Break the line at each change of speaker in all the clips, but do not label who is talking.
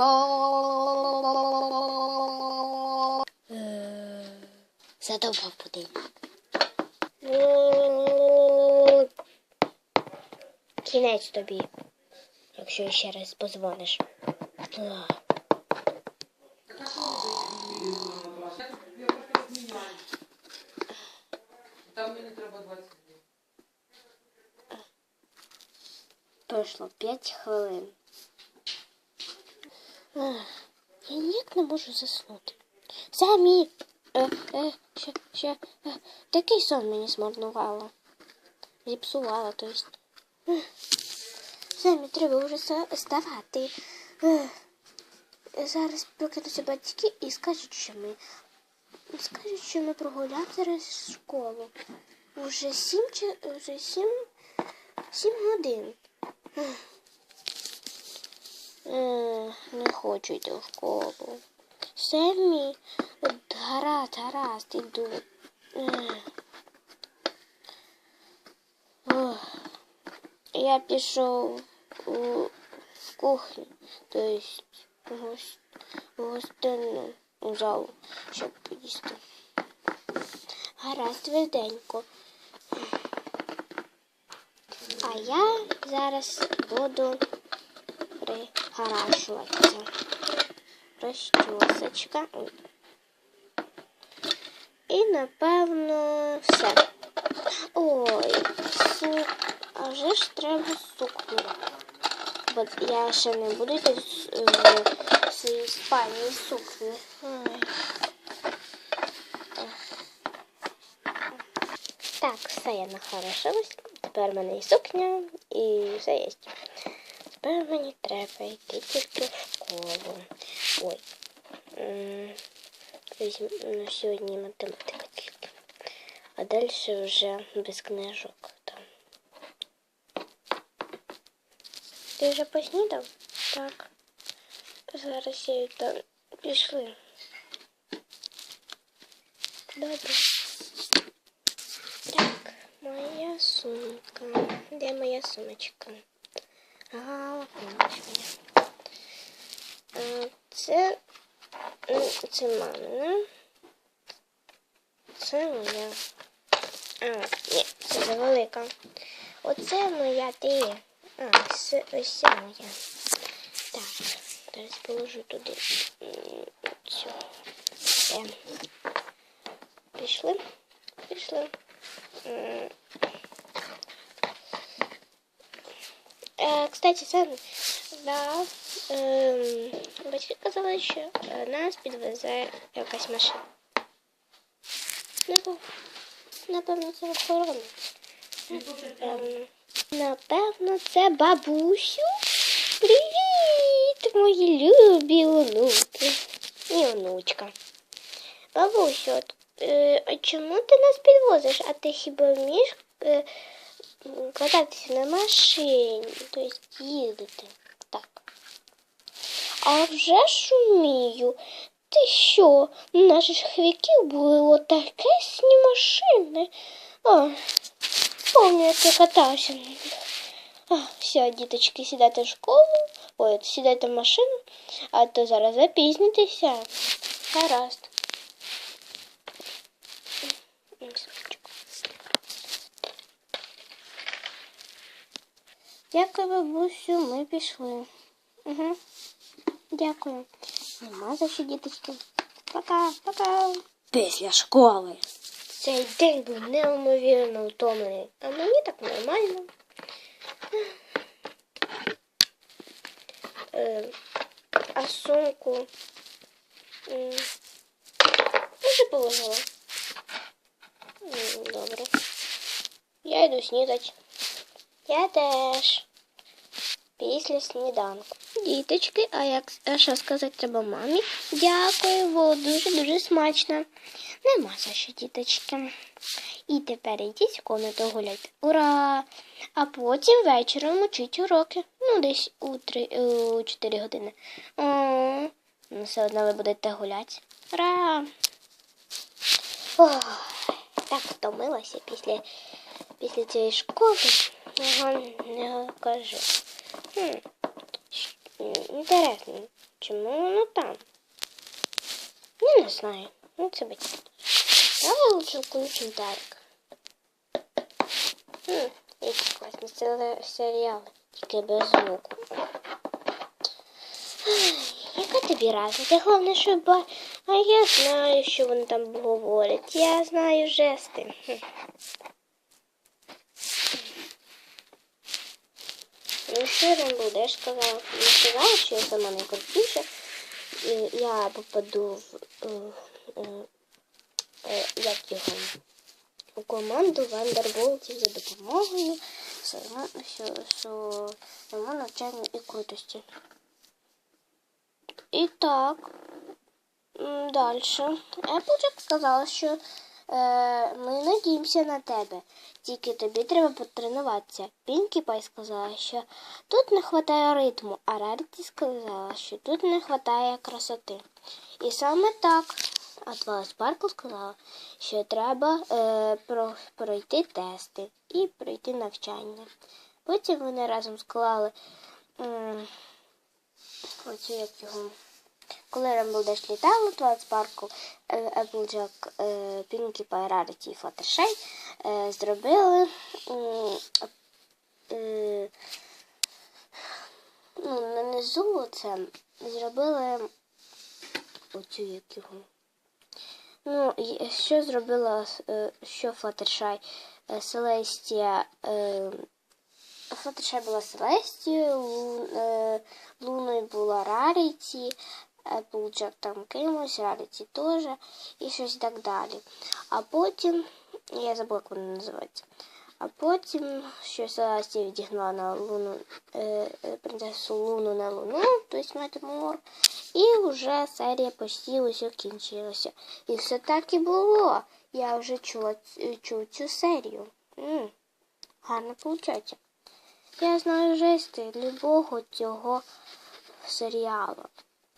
Е, Задовбав будильник. Кінець тобі, якщо ще раз позвониш.
Там мені треба 20.
Пройшло 5 хвилин. Я ніяк не можу заснути. Самі. Е, е, ще, ще, е, такий сон мені змарнувало. Зіпсувало, то есть. Самі треба вже вставати. Зараз прокинуться батьки і скажуть, що ми. Скажуть, що ми прогуляли зараз школу. Уже сім вже сім, сім годин. Е, Не хочу йти в школу. Семі, гаразд, гаразд, іду. Е. Я пішов у кухню, то есть в гос- гостинну залу, щоб поїсти. Гаразд, швиденько. А я зараз буду прихорашуватися. Розчосочка. І напевно все. Ой, сук. А вже ж треба сукню. Бо я ще не буду йти в в своїй спальні сукні. Так, все я нахорошилась. Тепер в мене і сукня, і все є. Тепер мені треба йти тільки в школу. Ой. М, візьму на сьогодні математика тільки. А далі вже без книжок там. Ти вже поснідав? Так. Зараз я там пішли. Добре. Так, моя сумка. Де моя сумочка? Ага. Це, це мамина. Це моя. А, ні, це завелика. Оце моя ти. А, це, ось це моя. Так, зараз положу туди цю. Пішли? Пішли. М. Е, Кстати, це да, ем, батьки казали, що нас підвезе якась машина. Напевно, напевно, це охорона. Напевно, це бабусю. Привіт, мої любі онуки. І онучка. Бабусю, от, е, чому ти нас підвозиш? А ти хіба вмієш е, кататися на машині, тобто їздити? Так. А вже ж вмію. Ти що? У наших хвіків були отакесні машини. А, помню, як я катався на них. А, все, діточки, сідайте в школу, ой, от сідайте в машину, а то зараз запізнитеся. Гаразд. Дякую, бабусю, ми пішли. Угу. Дякую. Нема за що, діточки. Пока, пока. Після школи. Цей день був неймовірно втомлений, а мені так нормально. Е, а сумку м, вже положила. Добре. Я йду снідать. Я теж. Після сніданку. Діточки, а як а що сказати треба мамі? Дякую, було дуже-дуже смачно. Нема за що, діточки. І тепер йдіть в комнату гуляйте. Ура! А потім вечором учіть уроки. Ну, десь у, три, у 4 години. О, ну, все одно ви будете гуляти. Ура! Ох, так втомилася після, після цієї школи. Ага, не кажу. Хм. Інтересно. Чому воно там? Я не знаю. Ну, це батьки. Давай лучше включим Дарк. Хм, які класні серіали, тільки без звуку. Яка тобі разниця? Головне, що ба... А я знаю, що вони там говорять. Я знаю жести. Ну, буде? Я ж сказала, не сказала, що я сама найкрутіша. І Я попаду в е, е, е, як його, у команду Вандерболтів за допомогою своєму, навчанню і крутості. І так, далі. Еплджек сказала, що ми надіємося на тебе. Тільки тобі треба потренуватися. Пінкі Пай сказала, що тут не вистачає ритму, а Раріті сказала, що тут не вистачає красоти. І саме так. А твоя Спаркл сказала, що треба е, про, пройти тести і пройти навчання. Потім вони разом склали м, оцю як його. Коли Ремблдеш літало, Твайт Спаркл, Еплджек, Пінкі Пай, Раріті і Флаттершей е, зробили е, ну, нанизу це зробили оцю як його. Ну, що зробила, е, що Флаттершай? Е, Селестія. Е, Флаттершай була Селестією, е, Луною була Раріті, Applejack там кимось, Раріті теж, і щось так далі. А потім, я забула, як вона називається. А потім, що Селестія відігнала на Луну, е, е, принцесу Луну на Луну, тобто Метамор, і вже серія почти ось закінчилася. І все так і було. Я вже чула ц- чув цю серію. м гарно виходить. Я знаю жести любого цього серіалу.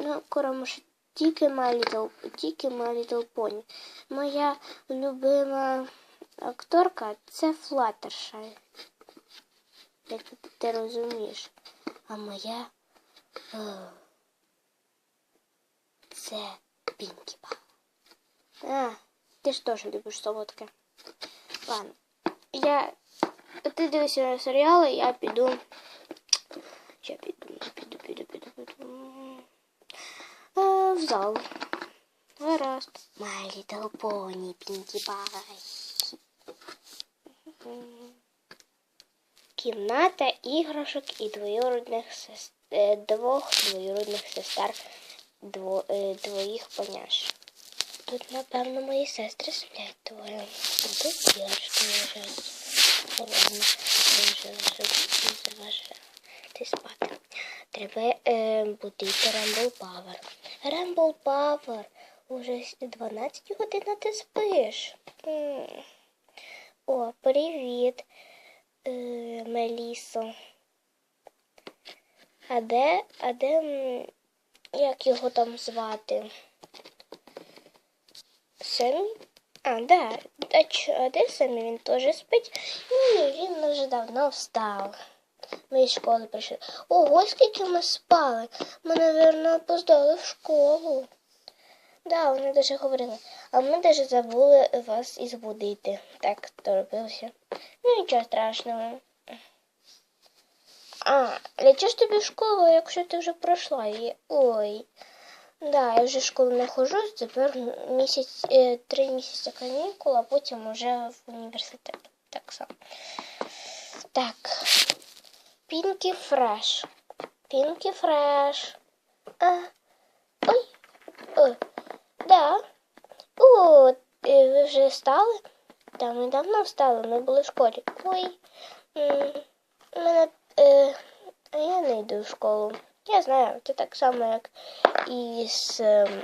Ну, кромеш тільки Little, тільки Little Pony. Моя любима акторка це Флаттершай. Як ти, розумієш. А моя о, це Пінкі Пай. А, ти ж теж любиш солодке. Ладно. Я. Ти дивишся серіали, я піду. Я піду, піду, піду, піду. А, в зал. Гаразд. My Little Pony, Pinkie Pie. Кімната іграшок і двоюродних сес... е, двох двоюродних сестер дво... е, двоїх поняш. Тут, напевно, мої сестри сплять двоє. Тут іграшки лежать. Ладно, може заважати спати. Треба е, будити Рембл Павер. Рембл Павер, уже 12 годин а ти спиш. О, привіт, е, Мелісо. А де, а де, як його там звати? Семі? А, да. А, чо, а де Семі? Він теж спить? Ні, він вже давно встав. Ми із школи прийшли. Ого, скільки ми спали. Ми, напевно, опоздали в школу. Да, вони даже говорили. А ми даже забули вас і збудити. Так торопився. Ну, нічого страшного. А, для ж тобі в школу, якщо ти вже пройшла її? Ой. Да, я вже в школу не ходжу, тепер місяць, е, три місяці канікул, а потім уже в університет. Так само. Так. Пінкі Фреш. Пінкі Фреш. А. Ой. Ой. Да. О, е, ви вже встали? Та ми давно встали, ми були в школі. Ой. Мене, е, я не йду в школу. Я знаю, це так само, як і з. ем,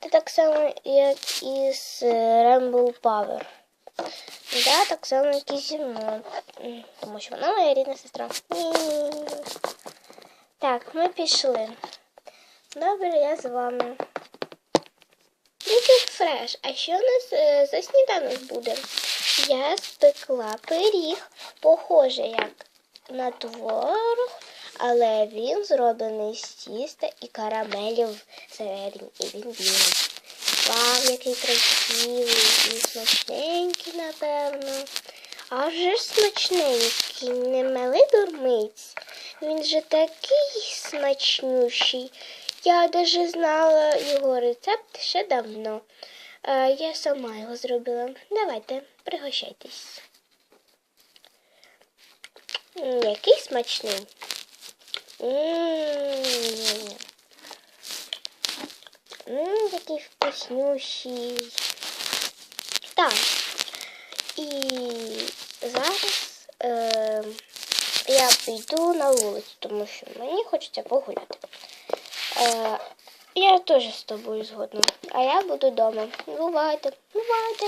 Це так само, як і з Rainbow Power. Да, так само, як. Тому що вона моя рідна сестра. Так, ми пішли. Добре, я з вами. Привіт, Фреш, а що у нас е, за сніданок буде? Я спекла пиріг, похоже, як на творог, але він зроблений з тіста і карамелів всередині, і він білий. Вау, який красивий і смачненький, напевно. А вже смачненький, не милий дурмиць. Він же такий смачнющий. Я даже знала його рецепт ще давно. Е, я сама його зробила. Давайте, пригощайтесь. Який смачний. М, Такий вкуснющий. Так. І зараз е, я піду на вулицю, тому що мені хочеться погуляти. Е, я теж з тобою згодна. А я буду вдома. Бувайте, бувайте.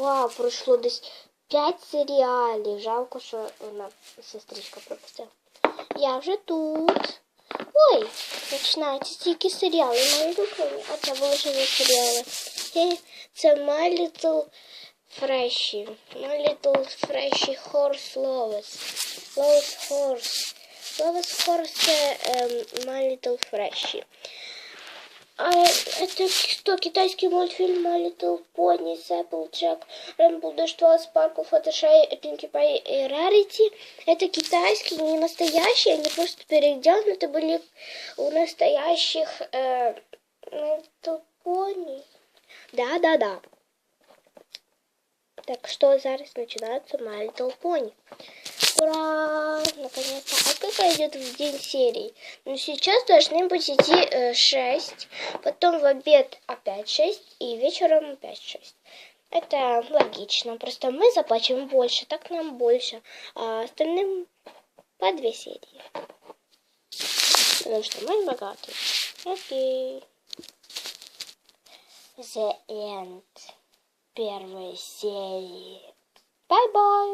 Вау, пройшло десь 5 серіалів. Жалко, що вона сестричка пропустила. Я вже тут. Ой, починаються тільки серіали. мої Little А це були ще серіали. І Це My Little Freshy. My Little Freshy Horse Loves. Lovis Horse. Loves Horse це um, My Little Freshy. А это что, китайский мультфильм My Little Pony, Applejack, Rainbow Dash 2, Sparkle, Fluttershy, Pinkie Pie и Rarity. Это китайский, не настоящий, они просто переделаны были у настоящих э, My Little Pony. Да-да-да. Так что зараз начинается My Little Pony. Ура! Наконец-то. А сколько идет в день серий? Ну, сейчас должны быть идти 6, потом в обед опять 6 и вечером опять 6. Это логично. Просто мы заплатим больше, так нам больше. А остальным по две серии. Потому что мы богатые. Окей. The end первой серии. Бай-бай.